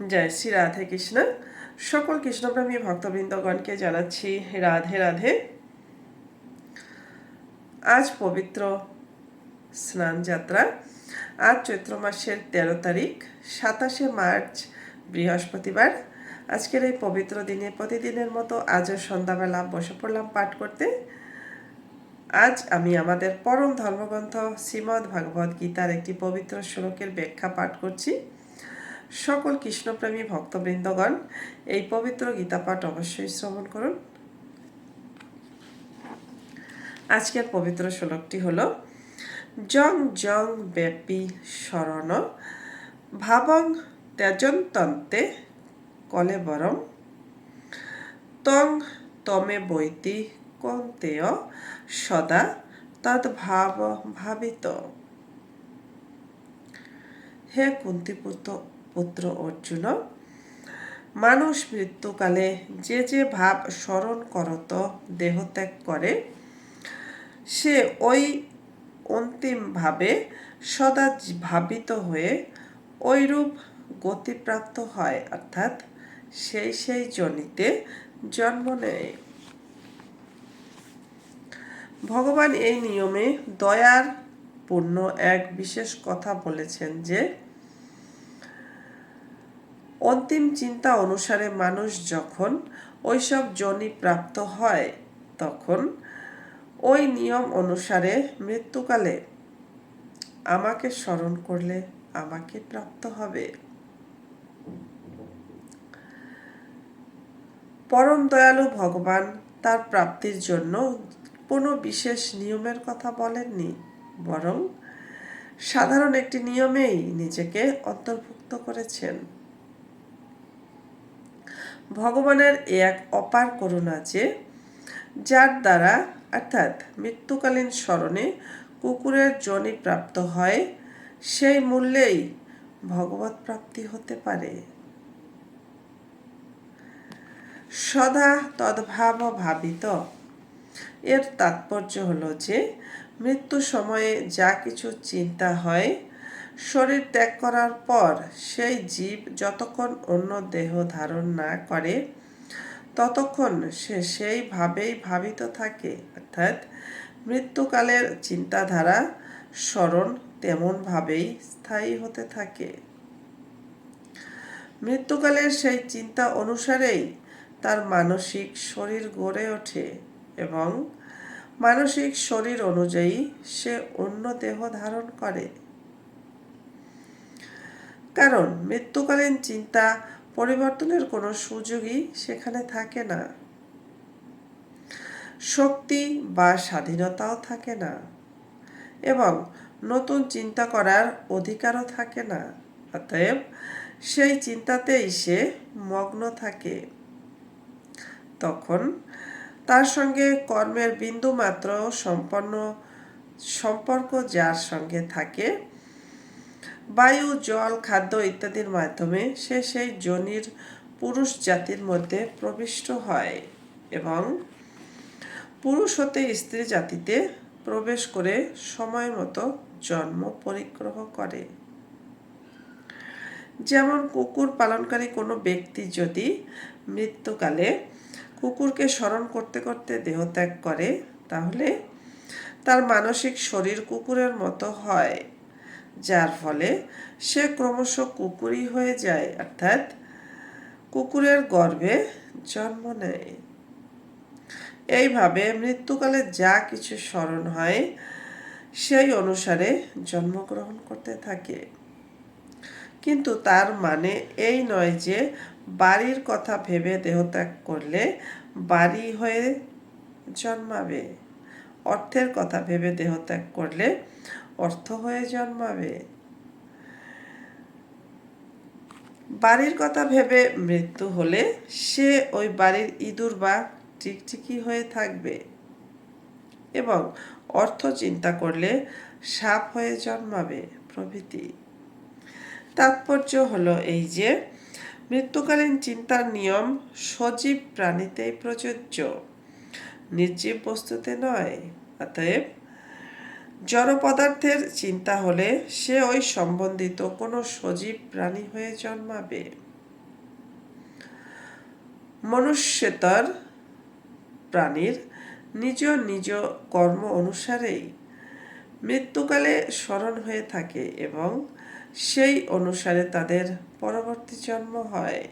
জয় শ্রী রাধে কৃষ্ণ। সকল কৃষ্ণপ্রেমী ভক্তবৃন্দগণকে জানাচ্ছি রাধে রাধে। আজ পবিত্র স্নান যাত্রা। আজ চৈত্র মাসের তেরো তারিখ, সাতাশে মার্চ, বৃহস্পতিবার। আজকের এই পবিত্র দিনে প্রতিদিনের মতো আজও সন্ধ্যাবেলা বসে পড়লাম পাঠ করতে। আজ আমি আমাদের পরম ধর্মগ্রন্থ শ্রীমদ্ ভাগবত গীতার একটি পবিত্র শ্লোকের ব্যাখ্যা পাঠ করছি। সকল কৃষ্ণপ্রেমী ভক্তবৃন্দগণ, এই পবিত্র গীতা পাঠ অবশ্যই শ্রবণ করুন। আজকের পবিত্র শ্লোকটি হল জং জং ব্যাপী শরণ, ভাবং ত্যজন্তন্তে কলেবরম তং তমে বৈতি কন্তেয় সদা তদ্ভাব ভাবিত। হে কুন্তিপুত্র পুত্র অর্জুন। মানুষ মৃত্যুকালে যে যে ভাব স্মরণ করত, দেহত্যাগ করে, সে ওই অন্তিমভাবে সদা ভাবিত হয়ে ওইরূপ গতিপ্রাপ্ত হয়, অর্থাৎ সেই সেই জনিতে জন্ম নেয়। ভগবান এই নিয়মে দয়ার পূর্ণ এক বিশেষ কথা বলেছেন যে অন্তিম চিন্তা অনুসারে মানুষ যখন ওইসব জনি প্রাপ্ত হয়, তখন ওই নিয়ম অনুসারে মৃত্যুকালে আমাকে স্মরণ করলে আমাকে প্রাপ্ত হবে। পরম দয়ালু ভগবান তার প্রাপ্তির জন্য কোনো বিশেষ নিয়মের কথা বলেননি, বরং সাধারণ একটি নিয়মেই নিজেকে অন্তর্ভুক্ত করেছেন। ভগবানের এক অপার করুণা যে, যার দ্বারা, অর্থাৎ মৃত্যুকালীন স্মরণে কুকুরের জনি প্রাপ্ত হয়, সেই মূল্যেই ভগবত প্রাপ্তি হতে পারে। সদা তদ্ভাব ভাবিত। এর তাৎপর্য হলো যে, মৃত্যু সময়ে যা কিছু চিন্তা হয় শরীর ত্যাগ করার পর সেই জীব যতক্ষণ অন্য দেহ ধারণ না করে, ততক্ষণ সে সেইভাবেই ভাবিত থাকে। অর্থাৎ মৃত্যুকালের চিন্তাধারা স্মরণ তেমনভাবেই স্থায়ী হতে থাকে। মৃত্যুকালের সেই চিন্তা অনুসারেই তার মানসিক শরীর গড়ে ওঠে এবং মানসিক শরীর অনুযায়ী সে অন্য দেহ ধারণ করে। কারণ মৃত্যুকালীন চিন্তা পরিবর্তনের কোনো সুযোগই সেখানে থাকে না। শক্তি বা স্বাধীনতাও থাকে না এবং নতুন চিন্তা করার অধিকারও থাকে না। অতএব সেই চিন্তাতেই সে মগ্ন থাকে। তখন তার সঙ্গে কর্মের বিন্দু মাত্র সম্পন্ন সম্পর্ক যার সঙ্গে থাকে বায়ু, জল, খাদ্য ইত্যাদির মাধ্যমে সে সেই জনির পুরুষ জাতির মধ্যে প্রবিষ্ট হয় এবং পুরুষ হতে স্ত্রী জাতিতে প্রবেশ করে সময় মতো জন্ম পরিগ্রহ করে। যেমন কুকুর পালনকারী কোনো ব্যক্তি যদি মৃত্যুকালে কুকুরকে স্মরণ করতে করতে দেহত্যাগ করে, তাহলে তার মানসিক শরীর কুকুরের মতো হয়। যার ফলে সে ক্রমশ কুকুরই হয়ে যায়, অর্থাৎ কুকুরের গর্ভে জন্ম নেয়। এইভাবে মৃত্যুকালে যা কিছু স্মরণ হয়, সেই অনুসারে জন্মগ্রহণ করতে থাকে। কিন্তু তার মানে এই নয় যে বাড়ির কথা ভেবে দেহত্যাগ করলে বাড়ি হয়ে জন্মাবে। অর্থের কথা ভেবে দেহত্যাগ করলে অর্থ হয়ে জন্মাবে। বাড়ির কথা ভেবে মৃত্যু হলে সে ওই বাড়ির ইঁদুর বা টিকটিকি হয়ে থাকবে এবং অর্থ চিন্তা করলে সাপ হয়ে জন্মাবে প্রভৃতি। তাৎপর্য হলো এই যে, মৃত্যুকালীন চিন্তার নিয়ম সজীব প্রাণীতেই প্রযোজ্য। নির্জীব বস্তুতে নয়, অতএব জড় পদার্থের চিন্তা হলে সে ওই সম্বন্ধিত কোনো সজীব প্রাণী হয়ে জন্মাবে। মনুষ্যতর প্রাণীর নিজ নিজ কর্ম অনুসারেই মৃত্যুকালে স্মরণ হয়ে থাকে এবং সেই অনুসারে তাদের পরবর্তী জন্ম হয়।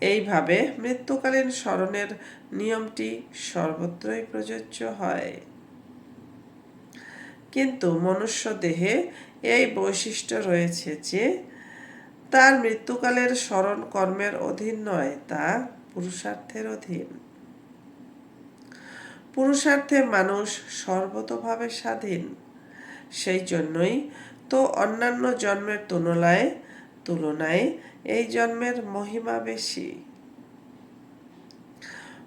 এইভাবে মৃত্যুকালীন স্মরণের নিয়মটি সর্বত্রই প্রযোজ্য হয়। কিন্তু মনুষ্য দেহে এই বৈশিষ্ট্য রয়েছে যে, তার মৃত্যুকালের স্মরণ কর্মের অধীন নয়, তা পুরুষার্থের অধীন। পুরুষার্থে মানুষ সর্বতভাবে স্বাধীন। সেই জন্যই তো অন্যান্য জন্মের তুলনায় তুলনায় এই জন্মের মহিমা বেশি।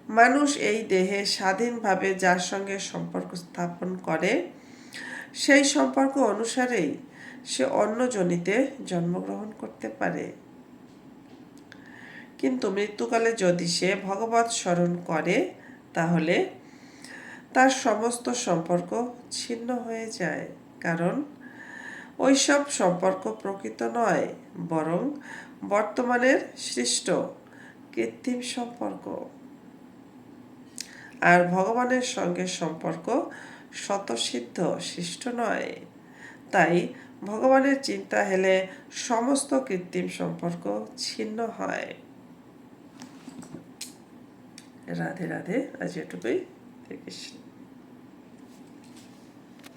মানুষ এই দেহে স্বাধীনভাবে যার সঙ্গে সম্পর্ক স্থাপন করে, সেই সম্পর্ক অনুসারেই সে অন্য জনিতে জন্মগ্রহণ করতে পারে। কিন্তু মৃত্যুকালে যদি সে ভগবত স্মরণ করে, তাহলে তার সমস্ত সম্পর্ক ছিন্ন হয়ে যায়। কারণ ওইসব সম্পর্ক প্রকৃত নয়, বরং বর্তমানের সৃষ্ট কৃত্রিম সম্পর্ক। আর ভগবানের সঙ্গে সম্পর্ক স্বতঃসিদ্ধ, সৃষ্ট নয়। তাই ভগবানের চিন্তা হেলে সমস্ত কৃত্রিম সম্পর্ক ছিন্ন হয়। রাধে রাধে, আজ এটুকুই। শ্রী কৃষ্ণ।